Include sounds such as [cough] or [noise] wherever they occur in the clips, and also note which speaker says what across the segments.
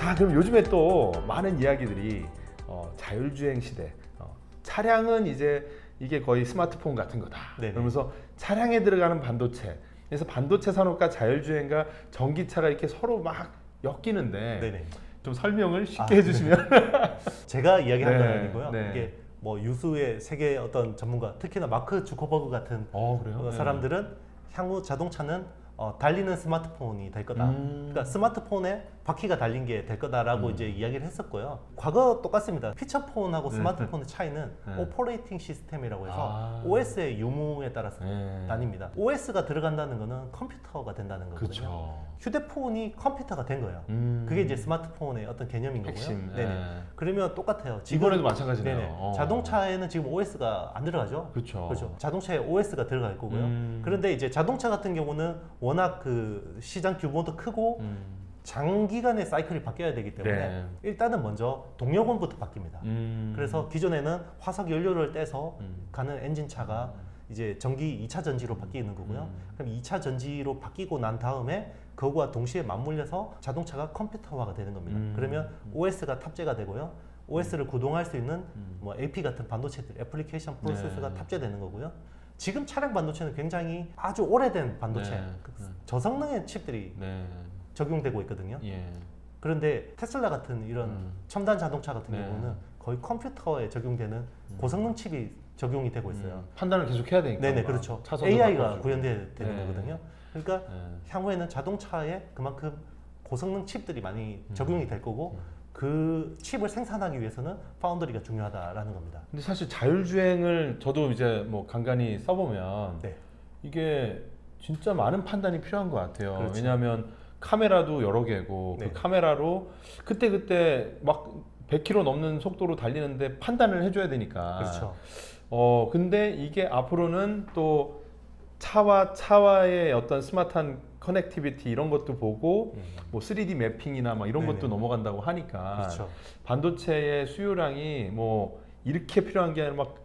Speaker 1: 자, 그럼 요즘에 또 많은 이야기들이 어, 자율주행 시대. 어, 차량은 이제 이게 거의 스마트폰 같은 거다.
Speaker 2: 네네.
Speaker 1: 그러면서 차량에 들어가는 반도체. 그래서 반도체 산업과 자율주행과 전기차가 이렇게 서로 막 엮이는데
Speaker 2: 네네.
Speaker 1: 좀 설명을 쉽게
Speaker 2: 아, 네.
Speaker 1: 해주시면. [laughs]
Speaker 2: 제가 이야기한 건
Speaker 1: 네,
Speaker 2: 아니고요.
Speaker 1: 네.
Speaker 2: 이게 뭐 유수의 세계 어떤 전문가, 특히나 마크 주커버그 같은
Speaker 1: 어, 그래요?
Speaker 2: 어, 사람들은 향후 자동차는 어, 달리는 스마트폰이 될 거다.
Speaker 1: 음.
Speaker 2: 그러니까 스마트폰에 바퀴가 달린 게 될 거다라고 이제 이야기를 했었고요. 과거 똑같습니다. 피처폰하고
Speaker 1: 네.
Speaker 2: 스마트폰의 차이는
Speaker 1: 네.
Speaker 2: 오퍼레이팅 시스템이라고 해서
Speaker 1: 아.
Speaker 2: OS의 유무에 따라서
Speaker 1: 네.
Speaker 2: 나뉩니다. OS가 들어간다는 거는 컴퓨터가 된다는 거거든요.
Speaker 1: 그렇죠.
Speaker 2: 휴대폰이 컴퓨터가 된 거예요.
Speaker 1: 음.
Speaker 2: 그게 이제 스마트폰의 어떤 개념인 거고요.
Speaker 1: 핵심.
Speaker 2: 네네.
Speaker 1: 예.
Speaker 2: 그러면 똑같아요. 지금-
Speaker 1: 이번에도 마찬가지네요.
Speaker 2: 네네.
Speaker 1: 어.
Speaker 2: 자동차에는 지금 OS가 안 들어가죠.
Speaker 1: 그렇죠.
Speaker 2: 그렇죠. 자동차에 OS가 들어갈 거고요.
Speaker 1: 음.
Speaker 2: 그런데 이제 자동차 같은 경우는 워낙 그 시장 규모도 크고
Speaker 1: 음.
Speaker 2: 장기간의 사이클이 바뀌어야 되기 때문에
Speaker 1: 네.
Speaker 2: 일단은 먼저 동력원부터 바뀝니다.
Speaker 1: 음.
Speaker 2: 그래서 기존에는 화석 연료를 떼서
Speaker 1: 음.
Speaker 2: 가는 엔진차가 이제 전기 2차 전지로 바뀌는 거고요.
Speaker 1: 음.
Speaker 2: 그럼 2차 전지로 바뀌고 난 다음에 그거와 동시에 맞물려서 자동차가 컴퓨터화가 되는 겁니다.
Speaker 1: 음.
Speaker 2: 그러면 OS가 탑재가 되고요. OS를 구동할 수 있는
Speaker 1: 음.
Speaker 2: 뭐 AP 같은 반도체들, 애플리케이션 프로세서가
Speaker 1: 네.
Speaker 2: 탑재되는 거고요. 지금 차량 반도체는 굉장히 아주 오래된 반도체,
Speaker 1: 네.
Speaker 2: 그
Speaker 1: 네.
Speaker 2: 저성능의 칩들이
Speaker 1: 네.
Speaker 2: 적용되고 있거든요.
Speaker 1: 예.
Speaker 2: 그런데 테슬라 같은 이런
Speaker 1: 음.
Speaker 2: 첨단 자동차 같은
Speaker 1: 네.
Speaker 2: 경우는 거의 컴퓨터에 적용되는 고성능 칩이 적용이 되고 있어요.
Speaker 1: 음. 판단을 계속 해야 되니까.
Speaker 2: 네네 그렇죠. AI가. 구현되는
Speaker 1: 네.
Speaker 2: 거거든요. 그러니까
Speaker 1: 네.
Speaker 2: 향후에는 자동차에 그만큼 고성능 칩들이 많이
Speaker 1: 음.
Speaker 2: 적용이 될 거고 그 칩을 생산하기 위해서는 파운드리가 중요하다라는 겁니다.
Speaker 1: 근데 사실 자율주행을 저도 이제 뭐 간간히 써보면
Speaker 2: 네.
Speaker 1: 이게 진짜 많은 판단이 필요한 것 같아요.
Speaker 2: 그렇죠.
Speaker 1: 왜냐하면 카메라도 여러 개고
Speaker 2: 네.
Speaker 1: 그 카메라로 그때 그때 막 100km 넘는 속도로 달리는데 판단을 해줘야 되니까.
Speaker 2: 그렇죠.
Speaker 1: 어 근데 이게 앞으로는 또 차와 차와의 어떤 스마트한 커넥티비티 이런 것도 보고
Speaker 2: 음.
Speaker 1: 뭐 3D 매핑이나 막 이런
Speaker 2: 네네.
Speaker 1: 것도 넘어간다고 하니까
Speaker 2: 그렇죠.
Speaker 1: 반도체의 수요량이 뭐 이렇게 필요한 게 아니라 막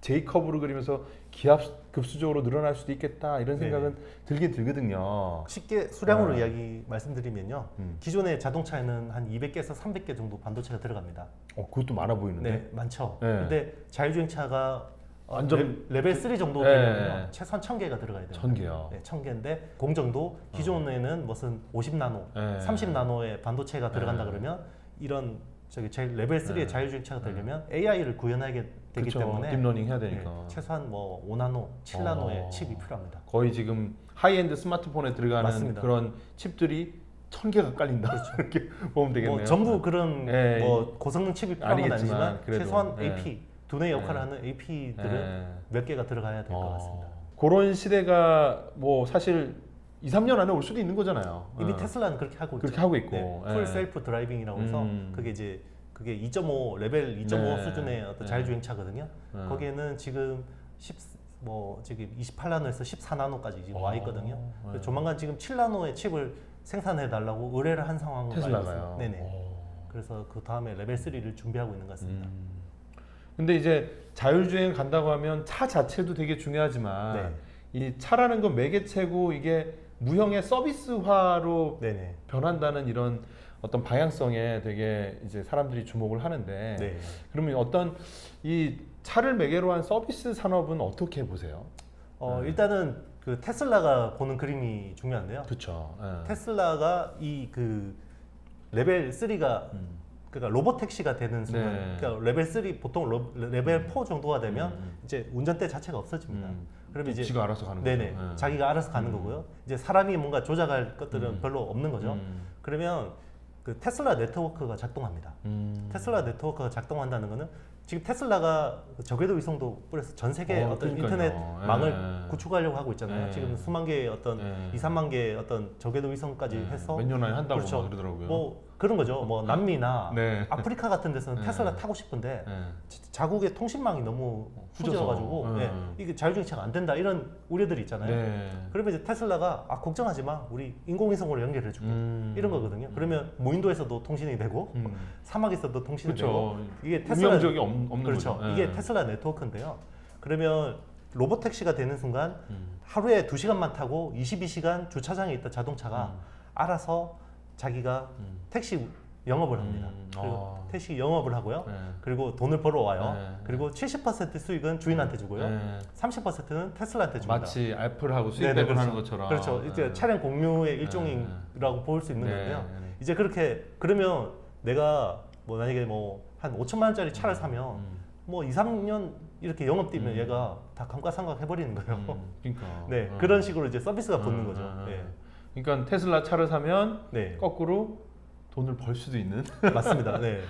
Speaker 1: 제이컵으로 그리면서 기압 급수적으로 늘어날 수도 있겠다 이런
Speaker 2: 네.
Speaker 1: 생각은 들긴 들거든요.
Speaker 2: 쉽게 수량으로
Speaker 1: 아.
Speaker 2: 이야기 말씀드리면요.
Speaker 1: 음.
Speaker 2: 기존의 자동차에는 한 200개에서 300개 정도 반도체가 들어갑니다.
Speaker 1: 어 그것도 많아 보이는데.
Speaker 2: 네, 많죠.
Speaker 1: 네.
Speaker 2: 근데 자율주행차가 어,
Speaker 1: 완전-
Speaker 2: 레, 벨3 정도
Speaker 1: 네.
Speaker 2: 되면요. 최소한 1000개가 들어가야 돼요.
Speaker 1: 천 개요.
Speaker 2: 네, 1000개인데 공정도 기존에는 무슨 50나노,
Speaker 1: 네.
Speaker 2: 30나노의 반도체가 들어간다
Speaker 1: 네.
Speaker 2: 그러면 이런 저기 제 레벨 3의
Speaker 1: 네.
Speaker 2: 자율주행차가 되려면 AI를 구현하게 되기
Speaker 1: 그쵸.
Speaker 2: 때문에
Speaker 1: 딥러닝 해야
Speaker 2: 네,
Speaker 1: 되니까.
Speaker 2: 최소한 뭐 5나노, 7나노의
Speaker 1: 어.
Speaker 2: 칩이 필요합니다.
Speaker 1: 거의 지금 하이엔드 스마트폰에 들어가는
Speaker 2: 맞습니다.
Speaker 1: 그런 칩들이 천 개가 깔린다. [laughs] 이렇게 보면 되겠네요.
Speaker 2: 뭐 전부 그런
Speaker 1: 네.
Speaker 2: 뭐 고성능 칩이 필요한 건
Speaker 1: 아니지만 그래도,
Speaker 2: 최소한
Speaker 1: 네.
Speaker 2: AP 두뇌 역할을
Speaker 1: 네.
Speaker 2: 하는 AP들은
Speaker 1: 네.
Speaker 2: 몇 개가 들어가야 될 것
Speaker 1: 어,
Speaker 2: 같습니다.
Speaker 1: 그런 시대가 뭐 사실 2, 3년 안에 올 수도 있는 거잖아요.
Speaker 2: 이미
Speaker 1: 어.
Speaker 2: 테슬라는 그렇게 하고 있죠.
Speaker 1: 그렇게 하고 있고.
Speaker 2: 네,
Speaker 1: 예.
Speaker 2: 풀 셀프 드라이빙이라고 해서
Speaker 1: 음.
Speaker 2: 그게 이제 그게 2.5 레벨 2.5
Speaker 1: 네.
Speaker 2: 수준의 어떤
Speaker 1: 네.
Speaker 2: 자율주행차거든요.
Speaker 1: 네.
Speaker 2: 거기에는 지금 10, 뭐 지금 28나노에서 14나노까지 지금 와 있거든요.
Speaker 1: 어,
Speaker 2: 그래서
Speaker 1: 네.
Speaker 2: 조만간 지금 7나노의 칩을 생산해 달라고 의뢰를 한 상황으로 알고
Speaker 1: 테슬라가요.
Speaker 2: 있습니다. 네네.
Speaker 1: 어.
Speaker 2: 그래서 그 다음에 레벨 3를 준비하고 있는 것 같습니다.
Speaker 1: 음. 근데 이제 자율주행 간다고 하면 차 자체도 되게 중요하지만
Speaker 2: 네.
Speaker 1: 이 차라는 건 매개체고 이게 무형의 서비스화로
Speaker 2: 네네.
Speaker 1: 변한다는 이런 어떤 방향성에 되게 이제 사람들이 주목을 하는데
Speaker 2: 네.
Speaker 1: 그러면 어떤 이 차를 매개로 한 서비스 산업은 어떻게 보세요?
Speaker 2: 어,
Speaker 1: 네.
Speaker 2: 일단은 그 테슬라가 보는 그림이 중요한데요.
Speaker 1: 그렇죠.
Speaker 2: 테슬라가 이 그 레벨 3가
Speaker 1: 음.
Speaker 2: 그러니까 로봇 택시가 되는 순간,
Speaker 1: 네.
Speaker 2: 그러니까 레벨 3 보통 로- 레벨 4 정도가 되면
Speaker 1: 음.
Speaker 2: 이제 운전대 자체가 없어집니다.
Speaker 1: 음.
Speaker 2: 그러면 이제
Speaker 1: 지가 알아서 가는
Speaker 2: 네네
Speaker 1: 거죠. 네.
Speaker 2: 자기가 알아서 가는
Speaker 1: 음.
Speaker 2: 거고요. 이제 사람이 뭔가 조작할 것들은
Speaker 1: 음.
Speaker 2: 별로 없는 거죠.
Speaker 1: 음.
Speaker 2: 그러면 그 테슬라 네트워크가 작동합니다.
Speaker 1: 음.
Speaker 2: 테슬라 네트워크가 작동한다는 거는 지금 테슬라가 그 저궤도 위성도 뿌려서 전 세계
Speaker 1: 어,
Speaker 2: 어, 떤
Speaker 1: 그러니까요.
Speaker 2: 인터넷
Speaker 1: 예.
Speaker 2: 망을 구축하려고 하고 있잖아요.
Speaker 1: 예.
Speaker 2: 지금 수만 개의 어떤
Speaker 1: 예.
Speaker 2: 2, 3만 개의 어떤 저궤도 위성까지
Speaker 1: 네.
Speaker 2: 해서
Speaker 1: 몇 년 안에 한다고
Speaker 2: 그렇죠.
Speaker 1: 막 그러더라고요.
Speaker 2: 뭐 그런 거죠. 뭐 남미나 [laughs]
Speaker 1: 네.
Speaker 2: 아프리카 같은 데서는
Speaker 1: 네.
Speaker 2: 테슬라 타고 싶은데
Speaker 1: 네.
Speaker 2: 자국의 통신망이 너무
Speaker 1: 후져서.
Speaker 2: 후져가지고
Speaker 1: 네.
Speaker 2: 예, 이게 자율주행차가 안 된다 이런 우려들이 있잖아요.
Speaker 1: 네.
Speaker 2: 그러면 이제 테슬라가 아 걱정하지 마, 우리 인공위성으로 연결해줄게
Speaker 1: 음.
Speaker 2: 이런 거거든요. 그러면 무인도에서도 통신이 되고
Speaker 1: 음.
Speaker 2: 사막에서도 통신이 되고
Speaker 1: 그렇죠.
Speaker 2: 이게 테슬라
Speaker 1: 운영적이 없, 없는
Speaker 2: 그렇죠.
Speaker 1: 거죠.
Speaker 2: 이게
Speaker 1: 네.
Speaker 2: 테슬라 네트워크인데요. 그러면 로봇 택시가 되는 순간
Speaker 1: 음.
Speaker 2: 하루에 2시간만 타고 22시간 주차장에 있던 자동차가
Speaker 1: 음.
Speaker 2: 알아서 자기가
Speaker 1: 음.
Speaker 2: 택시 영업을 합니다.
Speaker 1: 음,
Speaker 2: 그리고
Speaker 1: 어.
Speaker 2: 택시 영업을 하고요.
Speaker 1: 네.
Speaker 2: 그리고 돈을 벌어와요.
Speaker 1: 네.
Speaker 2: 그리고 70% 수익은 주인한테 주고요.
Speaker 1: 네.
Speaker 2: 30%는 테슬라한테 줍니다.
Speaker 1: 마치 애플하고 수익
Speaker 2: 네네,
Speaker 1: 배분 하는
Speaker 2: 그렇죠.
Speaker 1: 것처럼.
Speaker 2: 그렇죠. 이제
Speaker 1: 네.
Speaker 2: 차량 공유의 일종이라고 볼 수 있는
Speaker 1: 네,
Speaker 2: 건데요.
Speaker 1: 네.
Speaker 2: 이제 그렇게 그러면 내가 뭐 만약에 뭐 한 5천만 원짜리 차를 사면
Speaker 1: 음,
Speaker 2: 뭐 2, 3년 이렇게 영업 뛰면
Speaker 1: 음.
Speaker 2: 얘가 다 감가상각 해버리는 거예요.
Speaker 1: 음, 그러니까.
Speaker 2: 네
Speaker 1: 어.
Speaker 2: 그런 식으로 이제 서비스가 붙는
Speaker 1: 음,
Speaker 2: 거죠.
Speaker 1: 음, 음.
Speaker 2: 네.
Speaker 1: 그러니까 테슬라 차를 사면
Speaker 2: 네.
Speaker 1: 거꾸로 돈을 벌 수도 있는 [laughs]
Speaker 2: 맞습니다. 네.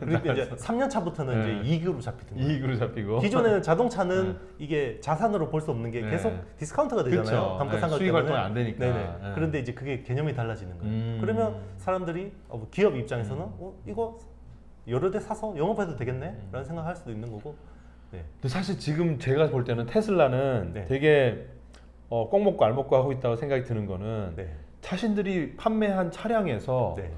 Speaker 2: 그리고 이제 [laughs] 3년 차부터는
Speaker 1: 네.
Speaker 2: 이제 이익으로 잡히는 거예요.
Speaker 1: 이익으로 잡히고.
Speaker 2: 기존에는 자동차는 이게 자산으로 볼 수 없는 게
Speaker 1: 네.
Speaker 2: 계속 디스카운트가 되잖아요.
Speaker 1: 그쵸.
Speaker 2: 감가상각
Speaker 1: 네, 수익
Speaker 2: 때문에.
Speaker 1: 활동이 안 되니까.
Speaker 2: 네네.
Speaker 1: 네.
Speaker 2: 그런데 이제 그게 개념이 달라지는 거예요.
Speaker 1: 음.
Speaker 2: 그러면 사람들이 어, 뭐 기업 입장에서는 어, 이거 여러 대 사서 영업해도 되겠네?
Speaker 1: 음.
Speaker 2: 라는 생각할 수도 있는 거고. 네.
Speaker 1: 근데 사실 지금 제가 볼 때는 테슬라는
Speaker 2: 네.
Speaker 1: 되게 어, 꼭 먹고 알 먹고 하고 있다고 생각이 드는 거는
Speaker 2: 네.
Speaker 1: 자신들이 판매한 차량에서
Speaker 2: 네.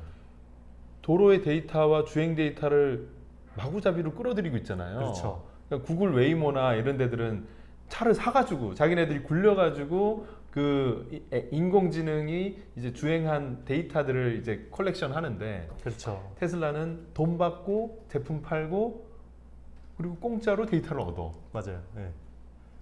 Speaker 1: 도로의 데이터와 주행 데이터를 마구잡이로 끌어들이고 있잖아요.
Speaker 2: 그렇죠.
Speaker 1: 그러니까 구글 웨이모나 이런 데들은 차를 사가지고 자기네들이 굴려가지고 그 인공지능이 이제 주행한 데이터들을 이제 컬렉션 하는데
Speaker 2: 그렇죠.
Speaker 1: 테슬라는 돈 받고 제품 팔고 그리고 공짜로 데이터를 얻어.
Speaker 2: 맞아요. 네.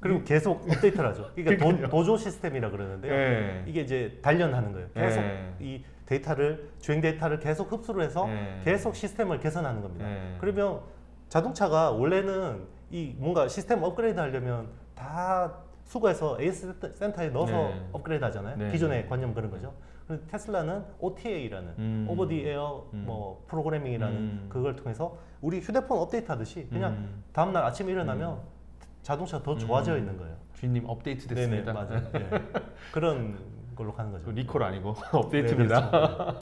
Speaker 2: 그리고 계속 업데이트를 하죠. 그러니까 도. 보조 시스템이라 그러는데요.
Speaker 1: 네.
Speaker 2: 이게 이제 단련하는 거예요. 계속
Speaker 1: 네.
Speaker 2: 이 데이터를 주행 데이터를 계속 흡수를 해서
Speaker 1: 네.
Speaker 2: 계속 시스템을 개선하는 겁니다.
Speaker 1: 네.
Speaker 2: 그러면 자동차가 원래는 이 뭔가 시스템 업그레이드 하려면 다 수거해서 AS 센터에 넣어서
Speaker 1: 네.
Speaker 2: 업그레이드 하잖아요.
Speaker 1: 네.
Speaker 2: 기존의 관념 그런 거죠. 근데 테슬라는 OTA라는
Speaker 1: 음.
Speaker 2: 오버 디 에어
Speaker 1: 음.
Speaker 2: 뭐 프로그래밍이라는
Speaker 1: 음.
Speaker 2: 그걸 통해서 우리 휴대폰 업데이트 하듯이 그냥
Speaker 1: 음.
Speaker 2: 다음 날 아침에 일어나면 자동차가 더 좋아져
Speaker 1: 음.
Speaker 2: 있는 거예요.
Speaker 1: 주인님 업데이트
Speaker 2: 네네
Speaker 1: 됐습니다.
Speaker 2: 맞아요. 네. [laughs] 그런 걸로 가는 거죠.
Speaker 1: 그 리콜 아니고 [laughs] 업데이트입니다.
Speaker 2: 네, [laughs] 그렇죠.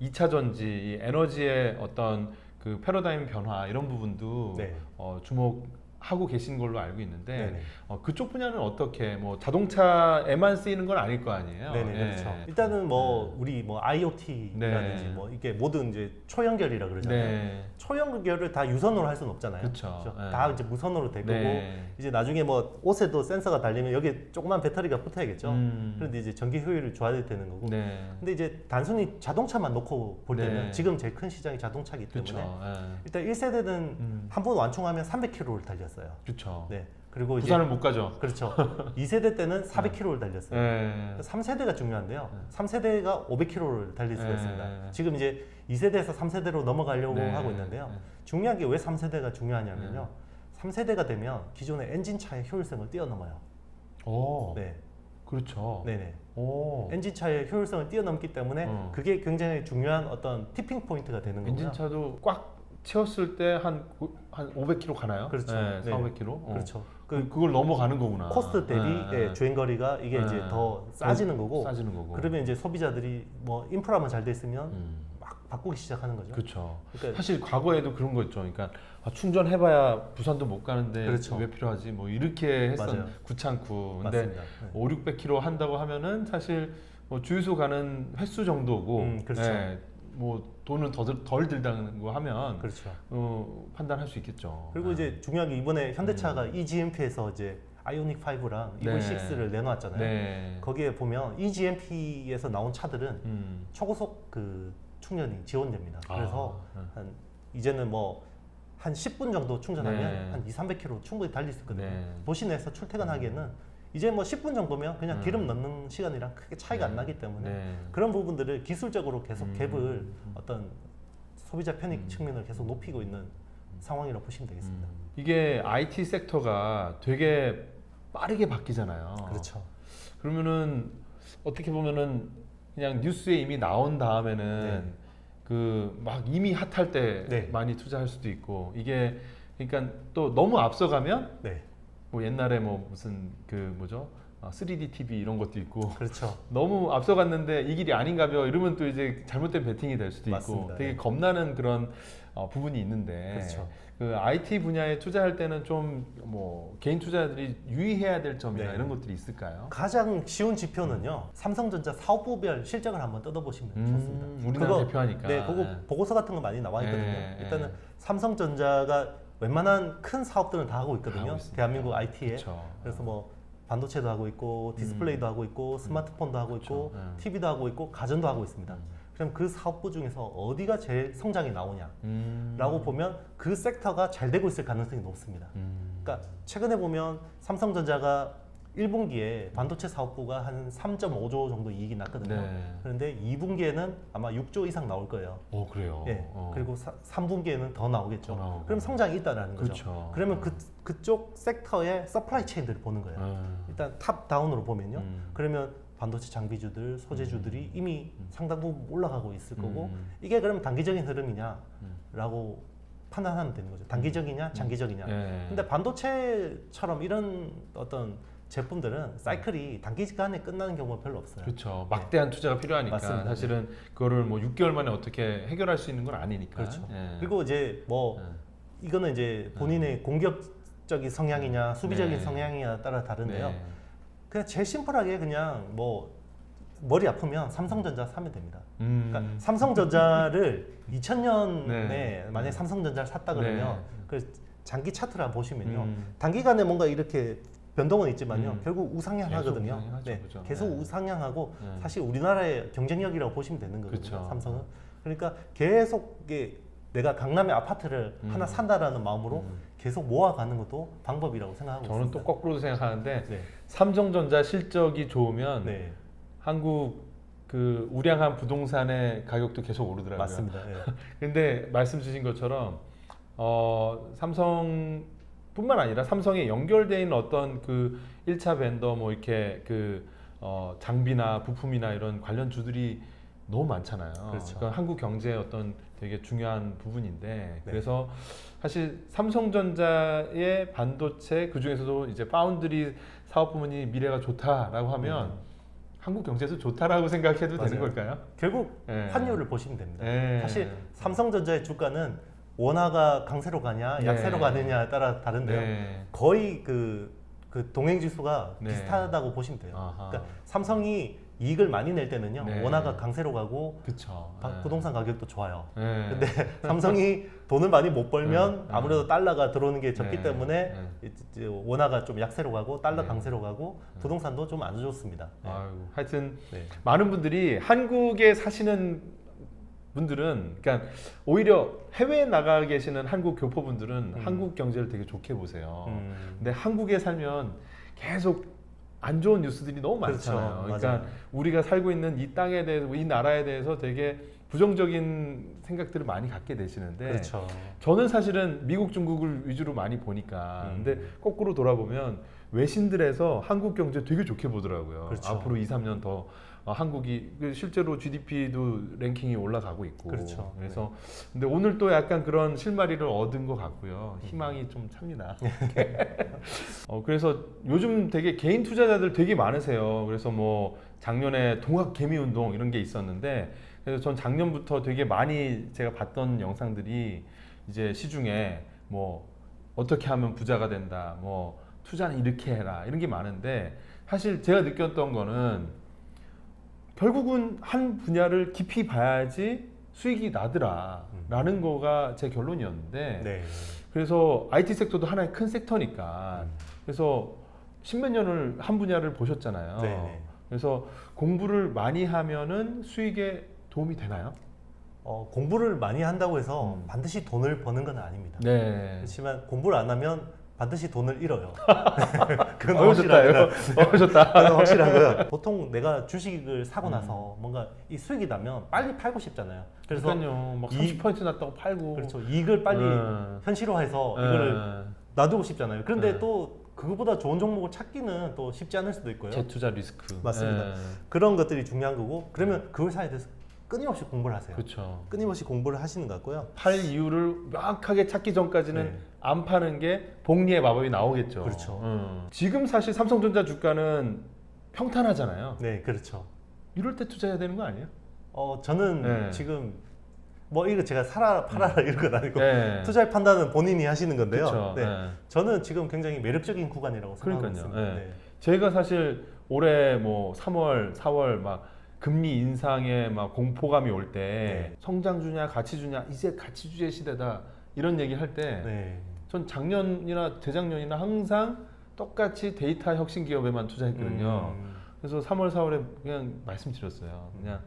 Speaker 1: 2차 전지, 이 에너지의 어떤 그 패러다임 변화 이런 부분도
Speaker 2: 네.
Speaker 1: 어, 주목 하고 계신 걸로 알고 있는데. 어, 그쪽 분야는 어떻게 뭐 자동차에만 쓰이는 건 아닐 거 아니에요?
Speaker 2: 네네
Speaker 1: 예.
Speaker 2: 그렇죠. 일단은 뭐 우리 뭐 IoT라든지
Speaker 1: 네.
Speaker 2: 뭐 이게 모든 이제 초연결이라 그러잖아요.
Speaker 1: 네.
Speaker 2: 초연결을 다 유선으로 할 수는 없잖아요. 그렇죠?
Speaker 1: 네.
Speaker 2: 다 이제 무선으로 될 거고
Speaker 1: 네.
Speaker 2: 이제 나중에 뭐 옷에도 센서가 달리면 여기에 조그만 배터리가 붙어야겠죠.
Speaker 1: 음.
Speaker 2: 그런데 이제 전기 효율을 좋아야 되는 거고.
Speaker 1: 네.
Speaker 2: 근데 이제 단순히 자동차만 놓고 볼 때는
Speaker 1: 네.
Speaker 2: 지금 제일 큰 시장이 자동차기 때문에
Speaker 1: 그렇죠. 예.
Speaker 2: 일단 1세대는
Speaker 1: 음.
Speaker 2: 한번 완충하면 300km를 달렸어요.
Speaker 1: 그렇죠.
Speaker 2: 네. 그리고
Speaker 1: 부산을 못 가죠.
Speaker 2: 그렇죠. 2세대 때는 400km를 달렸어요.
Speaker 1: 네.
Speaker 2: 3세대가 중요한데요. 3세대가 500km를 달릴 수가
Speaker 1: 네.
Speaker 2: 있습니다. 지금 이제 2세대에서 3세대로 넘어가려고
Speaker 1: 네.
Speaker 2: 하고 있는데요.
Speaker 1: 네.
Speaker 2: 중요한 게 왜 3세대가 중요하냐면요. 3세대가 되면 기존의 엔진차의 효율성을 뛰어넘어요.
Speaker 1: 오,
Speaker 2: 네.
Speaker 1: 그렇죠.
Speaker 2: 네네.
Speaker 1: 오.
Speaker 2: 엔진차의 효율성을 뛰어넘기 때문에
Speaker 1: 어.
Speaker 2: 그게 굉장히 중요한 어떤 티핑 포인트가 되는 거고요.
Speaker 1: 엔진차도 꽉 채웠을 때 한 한 500km 가나요?
Speaker 2: 그렇죠.
Speaker 1: 네,
Speaker 2: 네.
Speaker 1: 4, 500km. 어.
Speaker 2: 그렇죠.
Speaker 1: 그 그걸 넘어가는 거구나.
Speaker 2: 코스트 대비
Speaker 1: 네,
Speaker 2: 예,
Speaker 1: 네.
Speaker 2: 주행 거리가 이게
Speaker 1: 네.
Speaker 2: 이제 더 싸지는 거고
Speaker 1: 싸지는 거고.
Speaker 2: 그러면 이제 소비자들이 뭐 인프라만 잘 돼 있으면
Speaker 1: 음.
Speaker 2: 막 바꾸기 시작하는 거죠.
Speaker 1: 그렇죠.
Speaker 2: 그러니까
Speaker 1: 사실 과거에도 그런 거 있죠. 그러니까 아, 충전해봐야 부산도 못 가는데
Speaker 2: 그렇죠.
Speaker 1: 왜 필요하지? 뭐 이렇게 했었
Speaker 2: 맞아요.
Speaker 1: 구창구. 근데
Speaker 2: 맞습니다. 네.
Speaker 1: 5, 600km 한다고 하면은 사실 뭐 주유소 가는 횟수 정도고.
Speaker 2: 음, 그렇죠.
Speaker 1: 네, 뭐 돈은 더, 들- 덜 들다는 거 하면
Speaker 2: 그렇죠.
Speaker 1: 어, 판단할 수 있겠죠.
Speaker 2: 그리고
Speaker 1: 네.
Speaker 2: 이제 중요한 게 이번에 현대차가 eGMP에서 이제 아이오닉 5랑
Speaker 1: 네.
Speaker 2: EV6를 내놓았잖아요.
Speaker 1: 네.
Speaker 2: 거기에 보면 eGMP에서 나온 차들은
Speaker 1: 음.
Speaker 2: 초고속 그 충전이 지원됩니다.
Speaker 1: 아,
Speaker 2: 그래서
Speaker 1: 네.
Speaker 2: 한 이제는 뭐 한 10분 정도 충전하면
Speaker 1: 네.
Speaker 2: 한 2, 300km 충분히 달릴 수 있거든요.
Speaker 1: 네.
Speaker 2: 도시 내에서 출퇴근하기에는 이제 뭐 10분 정도면 그냥
Speaker 1: 음.
Speaker 2: 기름 넣는 시간이랑 크게 차이가
Speaker 1: 네.
Speaker 2: 안 나기 때문에
Speaker 1: 네.
Speaker 2: 그런 부분들을 기술적으로 계속
Speaker 1: 음.
Speaker 2: 갭을 어떤 소비자 편익
Speaker 1: 음.
Speaker 2: 측면을 계속 높이고 있는 상황이라고 보시면 되겠습니다.
Speaker 1: 음. 이게 IT 섹터가 되게 빠르게 바뀌잖아요.
Speaker 2: 그렇죠.
Speaker 1: 그러면은 어떻게 보면은 그냥 뉴스에 이미 나온 다음에는
Speaker 2: 네.
Speaker 1: 그막 이미 핫할 때
Speaker 2: 네.
Speaker 1: 많이 투자할 수도 있고 이게 그러니까 또 너무 앞서가면
Speaker 2: 네,
Speaker 1: 뭐 옛날에 뭐 무슨 그 뭐죠? 아, 3D TV 이런 것도 있고
Speaker 2: 그렇죠. [laughs]
Speaker 1: 너무 앞서갔는데 이 길이 아닌가벼 이러면 또 이제 잘못된 베팅이 될 수도
Speaker 2: 맞습니다.
Speaker 1: 있고 되게
Speaker 2: 네.
Speaker 1: 겁나는 그런 어, 부분이 있는데
Speaker 2: 그렇죠.
Speaker 1: 그 IT 분야에 투자할 때는 좀 뭐 개인 투자들이 유의해야 될 점이나
Speaker 2: 네.
Speaker 1: 이런 것들이 있을까요?
Speaker 2: 가장 쉬운 지표는요. 삼성전자 사업부별 실적을 한번 뜯어보시면
Speaker 1: 음,
Speaker 2: 좋습니다.
Speaker 1: 우리나라 대표하니까.
Speaker 2: 네, 그거
Speaker 1: 네.
Speaker 2: 보고서 같은 거 많이 나와 있거든요.
Speaker 1: 네,
Speaker 2: 일단은
Speaker 1: 네.
Speaker 2: 삼성전자가 웬만한 큰 사업들은 다 하고 있거든요.
Speaker 1: 다 하고 있습니다.
Speaker 2: 대한민국 IT에.
Speaker 1: 그렇죠.
Speaker 2: 그래서 뭐 반도체도 하고 있고 디스플레이도 하고 있고 스마트폰도 하고 있고
Speaker 1: 음.
Speaker 2: TV도 하고 있고 가전도 하고 있습니다.
Speaker 1: 음.
Speaker 2: 그럼 그 사업부 중에서 어디가 제일 성장이 나오냐라고
Speaker 1: 음.
Speaker 2: 보면 그 섹터가 잘 되고 있을 가능성이 높습니다.
Speaker 1: 음.
Speaker 2: 그러니까 최근에 보면 삼성전자가 1분기에 반도체 사업부가 한 3.5조 정도 이익이 났거든요.
Speaker 1: 네.
Speaker 2: 그런데 2분기에는 아마 6조 이상 나올 거예요.
Speaker 1: 어 그래요.
Speaker 2: 예.
Speaker 1: 어.
Speaker 2: 그리고 사, 3분기에는 더 나오겠죠.
Speaker 1: 더 나오고.
Speaker 2: 그럼 성장이 있다라는 거죠.
Speaker 1: 그렇죠.
Speaker 2: 그러면 그 그쪽 섹터의 서플라이 체인들을 보는 거예요.
Speaker 1: 음.
Speaker 2: 일단 탑 다운으로 보면요.
Speaker 1: 음.
Speaker 2: 그러면 반도체 장비주들, 소재주들이 이미 상당 부분 올라가고 있을 거고
Speaker 1: 음.
Speaker 2: 이게 그럼 단기적인
Speaker 1: 음.
Speaker 2: 흐름이냐라고 판단하면 되는 거죠. 단기적이냐, 장기적이냐.
Speaker 1: 예.
Speaker 2: 근데 반도체처럼 이런 어떤 제품들은 사이클이 단기간에 끝나는 경우가 별로 없어요.
Speaker 1: 그렇죠. 막대한 투자가 필요하니까
Speaker 2: 맞습니다.
Speaker 1: 사실은 그거를 뭐 6개월 만에 어떻게 해결할 수 있는 건 아니니까.
Speaker 2: 그렇죠.
Speaker 1: 예.
Speaker 2: 그리고 이제 뭐
Speaker 1: 예.
Speaker 2: 이거는 이제 본인의 공격적인 성향이냐 수비적인
Speaker 1: 네.
Speaker 2: 성향이냐 따라 다른데요.
Speaker 1: 네.
Speaker 2: 그냥 제일 심플하게 그냥 뭐 머리 아프면 삼성전자 사면 됩니다.
Speaker 1: 음.
Speaker 2: 그러니까 삼성전자를 [laughs] 2000년에
Speaker 1: 네.
Speaker 2: 만약에 삼성전자를 샀다 그러면
Speaker 1: 네.
Speaker 2: 그 장기 차트라 보시면요.
Speaker 1: 음.
Speaker 2: 단기간에 뭔가 이렇게 변동은 있지만요.
Speaker 1: 음.
Speaker 2: 결국 우상향하거든요.
Speaker 1: 계속
Speaker 2: 네,
Speaker 1: 그죠.
Speaker 2: 계속
Speaker 1: 네.
Speaker 2: 우상향하고
Speaker 1: 네.
Speaker 2: 사실 우리나라의 경쟁력이라고 보시면 되는 거거든요.
Speaker 1: 그쵸.
Speaker 2: 삼성은. 그러니까 계속 이게 내가 강남에 아파트를
Speaker 1: 음.
Speaker 2: 하나 산다라는 마음으로
Speaker 1: 음.
Speaker 2: 계속 모아가는 것도 방법이라고 생각하고
Speaker 1: 저는
Speaker 2: 있습니다.
Speaker 1: 또 거꾸로 생각하는데
Speaker 2: 네.
Speaker 1: 삼성전자 실적이 좋으면
Speaker 2: 네,
Speaker 1: 한국 그 우량한 부동산의 가격도 계속 오르더라고요.
Speaker 2: 맞습니다. 예. [laughs]
Speaker 1: 근데 말씀 주신 것처럼 어, 삼성 뿐만 아니라 삼성에 연결돼 있는 어떤 그 1차 벤더 뭐 이렇게 그 어, 장비나 부품이나 이런 관련 주들이 너무 많잖아요.
Speaker 2: 그렇죠.
Speaker 1: 그러니까 한국 경제의 어떤 되게 중요한 부분인데
Speaker 2: 네.
Speaker 1: 그래서 사실 삼성전자의 반도체 그 중에서도 이제 파운드리 사업 부문이 미래가 좋다라고 하면
Speaker 2: 음.
Speaker 1: 한국 경제에서 좋다라고 생각해도 되는
Speaker 2: 맞아요.
Speaker 1: 걸까요?
Speaker 2: 결국
Speaker 1: 예.
Speaker 2: 환율을 보시면 됩니다.
Speaker 1: 예.
Speaker 2: 사실 삼성전자의 주가는 원화가 강세로 가냐
Speaker 1: 네.
Speaker 2: 약세로 가느냐에 따라 다른데요.
Speaker 1: 네.
Speaker 2: 거의 그, 그 동행 지수가
Speaker 1: 네.
Speaker 2: 비슷하다고 보시면 돼요.
Speaker 1: 아하.
Speaker 2: 그러니까 삼성이 이익을 많이 낼 때는요
Speaker 1: 네.
Speaker 2: 원화가 강세로 가고
Speaker 1: 그쵸.
Speaker 2: 바-
Speaker 1: 예.
Speaker 2: 부동산 가격도 좋아요.
Speaker 1: 예.
Speaker 2: 근데 [laughs] 삼성이 돈을 많이 못 벌면
Speaker 1: 네.
Speaker 2: 아무래도 달러가 들어오는 게 적기
Speaker 1: 네.
Speaker 2: 때문에
Speaker 1: 네.
Speaker 2: 원화가 좀 약세로 가고 달러
Speaker 1: 네.
Speaker 2: 강세로 가고 부동산도 좀 안 좋습니다. 네.
Speaker 1: 아유, 하여튼
Speaker 2: 네.
Speaker 1: 많은 분들이 한국에 사시는 분들은 그러니까 오히려 해외에 나가 계시는 한국 교포분들은
Speaker 2: 음.
Speaker 1: 한국 경제를 되게 좋게 보세요.
Speaker 2: 음.
Speaker 1: 근데 한국에 살면 계속 안 좋은 뉴스들이 너무
Speaker 2: 그렇죠.
Speaker 1: 많잖아요. 그러니까
Speaker 2: 맞아요.
Speaker 1: 우리가 살고 있는 이 땅에 대해서 이 나라에 대해서 되게 부정적인 생각들을 많이 갖게 되시는데
Speaker 2: 그렇죠.
Speaker 1: 저는 사실은 미국, 중국을 위주로 많이 보니까
Speaker 2: 음.
Speaker 1: 근데 거꾸로 돌아보면 외신들에서 한국 경제 되게 좋게 보더라고요.
Speaker 2: 그렇죠.
Speaker 1: 앞으로 2, 3년 더 어, 한국이 그 실제로 GDP도 랭킹이 올라가고 있고
Speaker 2: 그렇죠.
Speaker 1: 그래서 근데 오늘 또 약간 그런 실마리를 얻은 것 같고요. 희망이 좀 찹니다. [laughs] 어, 그래서 요즘 되게 개인 투자자들 되게 많으세요. 그래서 뭐 작년에 동학 개미 운동 이런 게 있었는데 그래서 전 작년부터 되게 많이 제가 봤던 영상들이 이제 시중에 뭐 어떻게 하면 부자가 된다, 뭐 투자는 이렇게 해라 이런 게 많은데 사실 제가 느꼈던 거는 결국은 한 분야를 깊이 봐야지 수익이 나더라라는 거가 제 결론이었는데
Speaker 2: 네.
Speaker 1: 그래서 IT 섹터도 하나의 큰 섹터니까
Speaker 2: 음.
Speaker 1: 그래서 십몇 년을 한 분야를 보셨잖아요.
Speaker 2: 네, 네.
Speaker 1: 그래서 공부를 많이 하면은 수익에 도움이 되나요?
Speaker 2: 어, 공부를 많이 한다고 해서
Speaker 1: 음.
Speaker 2: 반드시 돈을 버는 건 아닙니다.
Speaker 1: 네.
Speaker 2: 그렇지만 공부를 안 하면 반드시 돈을 잃어요. [laughs] 그건
Speaker 1: 어, 좋다.
Speaker 2: 확실합니다.
Speaker 1: 어, 좋다.
Speaker 2: 그건 확실하고요. 보통 내가 주식을 사고
Speaker 1: 음.
Speaker 2: 나서 뭔가 이 수익이 나면 빨리 팔고 싶잖아요. 그래서
Speaker 1: 그러니까요. 막
Speaker 2: 이-
Speaker 1: 30% 났다고 팔고.
Speaker 2: 그렇죠. 이익을 빨리
Speaker 1: 음.
Speaker 2: 현실화해서
Speaker 1: 네.
Speaker 2: 이거를 놔두고 싶잖아요. 그런데
Speaker 1: 네.
Speaker 2: 또 그거보다 좋은 종목을 찾기는 또 쉽지 않을 수도 있고요.
Speaker 1: 재투자 리스크.
Speaker 2: 맞습니다.
Speaker 1: 네.
Speaker 2: 그런 것들이 중요한 거고 그러면 그걸 사야 돼서 끊임없이 공부를 하세요.
Speaker 1: 그렇죠.
Speaker 2: 끊임없이 공부를 하시는 것 같고요.
Speaker 1: 팔 이유를 명확하게 찾기 전까지는
Speaker 2: 네.
Speaker 1: 안 파는 게 복리의 마법이 나오겠죠.
Speaker 2: 그렇죠.
Speaker 1: 음. 지금 사실 삼성전자 주가는 평탄하잖아요.
Speaker 2: 네, 그렇죠.
Speaker 1: 이럴 때 투자해야 되는 거 아니에요?
Speaker 2: 어 저는
Speaker 1: 네.
Speaker 2: 지금 뭐 이거 제가 사라 팔아라 이런 건 아니고
Speaker 1: 네.
Speaker 2: 투자의 판단은 본인이 하시는 건데요.
Speaker 1: 그렇죠.
Speaker 2: 네.
Speaker 1: 네.
Speaker 2: 저는 지금 굉장히 매력적인 구간이라고 생각하고
Speaker 1: 그러니까요.
Speaker 2: 있습니다.
Speaker 1: 네.
Speaker 2: 네.
Speaker 1: 제가 사실 올해 뭐 3월, 4월 막 금리 인상에 막 공포감이 올 때
Speaker 2: 네.
Speaker 1: 성장 주냐 가치 주냐 이제 가치 주의 시대다 이런 얘기 할 때전
Speaker 2: 네.
Speaker 1: 작년이나 재작년이나 항상 똑같이 데이터 혁신 기업에만 투자했거든요.
Speaker 2: 음.
Speaker 1: 그래서 3월 4월에 그냥 말씀드렸어요. 그냥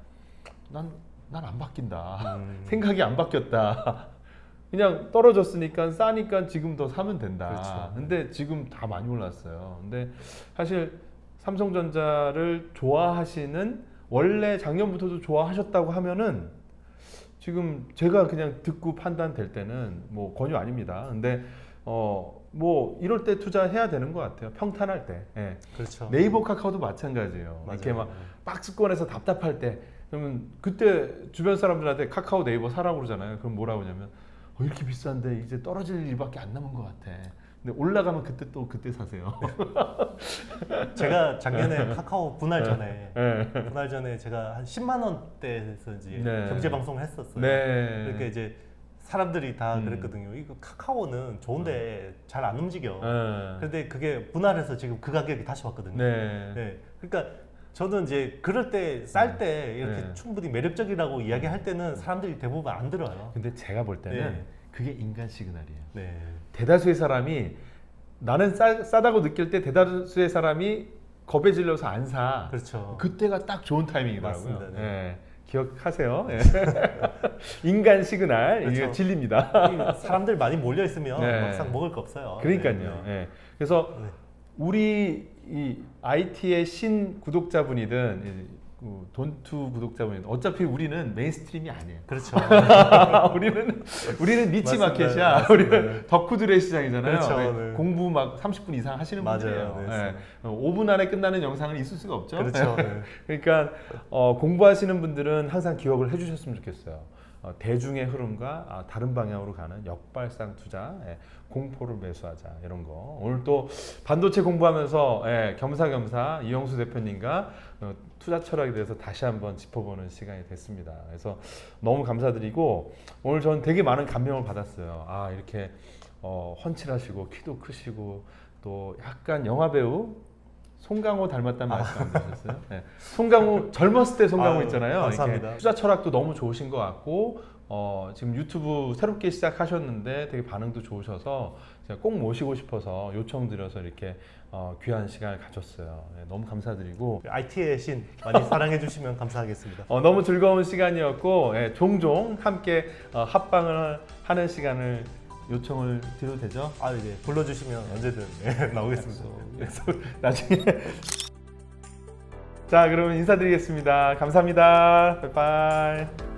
Speaker 1: 난 난 안 바뀐다.
Speaker 2: 음. [laughs]
Speaker 1: 생각이 안 바뀌었다. [laughs] 그냥 떨어졌으니까 싸니까 지금 더 사면 된다.
Speaker 2: 그렇죠.
Speaker 1: 근데 지금 다 많이 올랐어요. 근데 사실 삼성전자를 좋아하시는 원래 작년부터도 좋아하셨다고 하면은 지금 제가 그냥 듣고 판단될 때는 뭐 권유 아닙니다. 근데 어 뭐 이럴 때 투자해야 되는 것 같아요. 평탄할 때. 예.
Speaker 2: 그렇죠.
Speaker 1: 네이버 카카오도 마찬가지예요. 이렇게
Speaker 2: 맞아요.
Speaker 1: 막 박스권에서 답답할 때 그러면 그때 주변 사람들한테 카카오 네이버 사라고 그러잖아요. 그럼 뭐라고 하냐면 어, 이렇게 비싼데 이제 떨어질 일밖에 안 남은 것 같아. 근데 올라가면 그때 또 그때 사세요. [laughs]
Speaker 2: 제가 작년에 카카오 분할 전에
Speaker 1: 네.
Speaker 2: 분할 전에 제가 한 10만 원대에서 이제
Speaker 1: 네.
Speaker 2: 경제 방송을 했었어요.
Speaker 1: 네.
Speaker 2: 그러니까 이제 사람들이 다
Speaker 1: 음.
Speaker 2: 그랬거든요. 이거 카카오는 좋은데 잘 안 움직여.
Speaker 1: 네.
Speaker 2: 근데 그게 분할해서 지금 그 가격이 다시 왔거든요.
Speaker 1: 네.
Speaker 2: 네. 그러니까 저는 이제 그럴 때 쌀때 이렇게
Speaker 1: 네.
Speaker 2: 충분히 매력적이라고 이야기할 때는 사람들이 대부분 안 들어요.
Speaker 1: 근데 제가 볼 때는
Speaker 2: 네.
Speaker 1: 그게 인간 시그널이에요.
Speaker 2: 네.
Speaker 1: 대다수의 사람이 나는 싸, 싸다고 느낄 때 대다수의 사람이 겁에 질려서 안 사.
Speaker 2: 그렇죠.
Speaker 1: 그때가 딱 좋은 타이밍이더라고요.
Speaker 2: 맞습니다. 네.
Speaker 1: 예, 기억하세요. 예. [laughs] 인간 시그널 이게
Speaker 2: 그렇죠.
Speaker 1: 진리입니다.
Speaker 2: 이 사람들 많이 몰려 있으면
Speaker 1: 네.
Speaker 2: 막상 먹을 거 없어요.
Speaker 1: 그러니까요.
Speaker 2: 네, 네.
Speaker 1: 예. 그래서
Speaker 2: 네.
Speaker 1: 우리 이 IT의 신 구독자분이든 이 그 돈투 구독자분이든 어차피 우리는 메인스트림이 아니에요.
Speaker 2: 그렇죠. [laughs]
Speaker 1: 우리는 우리는 니치
Speaker 2: 맞습니다.
Speaker 1: 마켓이야.
Speaker 2: 맞습니다.
Speaker 1: 우리는 덕후들의 시장이잖아요.
Speaker 2: 그렇죠.
Speaker 1: 예,
Speaker 2: 네.
Speaker 1: 공부 막 30분 이상 하시는
Speaker 2: 맞아요.
Speaker 1: 분들이에요.
Speaker 2: 네.
Speaker 1: 어, 5분 안에 끝나는 영상은 있을 수가 없죠.
Speaker 2: 그렇죠. 네.
Speaker 1: 그러니까 어, 공부하시는 분들은 항상 기억을 해주셨으면 좋겠어요. 어, 대중의 흐름과 아, 다른 방향으로 가는 역발상 투자, 예, 공포를 매수하자 이런 거. 오늘 또 반도체 공부하면서 예, 겸사겸사 이영수 대표님과 어, 투자 철학에 대해서 다시 한번 짚어보는 시간이 됐습니다. 그래서 너무 감사드리고 오늘 저는 되게 많은 감명을 받았어요. 아 이렇게 어, 훤칠하시고 키도 크시고 또 약간 영화 배우 송강호 닮았다는 말씀 안 드셨어요? 네. 송강호 젊었을 때 송강호
Speaker 2: 아유,
Speaker 1: 있잖아요.
Speaker 2: 감사합니다.
Speaker 1: 투자 철학도 너무 좋으신 것 같고 어, 지금 유튜브 새롭게 시작하셨는데 되게 반응도 좋으셔서 제가 꼭 모시고 싶어서 요청드려서 이렇게 어, 귀한 시간을 가졌어요. 네, 너무 감사드리고
Speaker 2: IT의 신 많이 [laughs] 사랑해 주시면 감사하겠습니다.
Speaker 1: 어, 너무 즐거운 시간이었고 예, 종종 함께 어, 합방을 하는 시간을 요청을 드려도 되죠?
Speaker 2: 아, 네. 불러주시면 언제든 네, 나오겠습니다.
Speaker 1: 그래서 나중에 [laughs] 자 그러면 인사드리겠습니다. 감사합니다. 바이바이.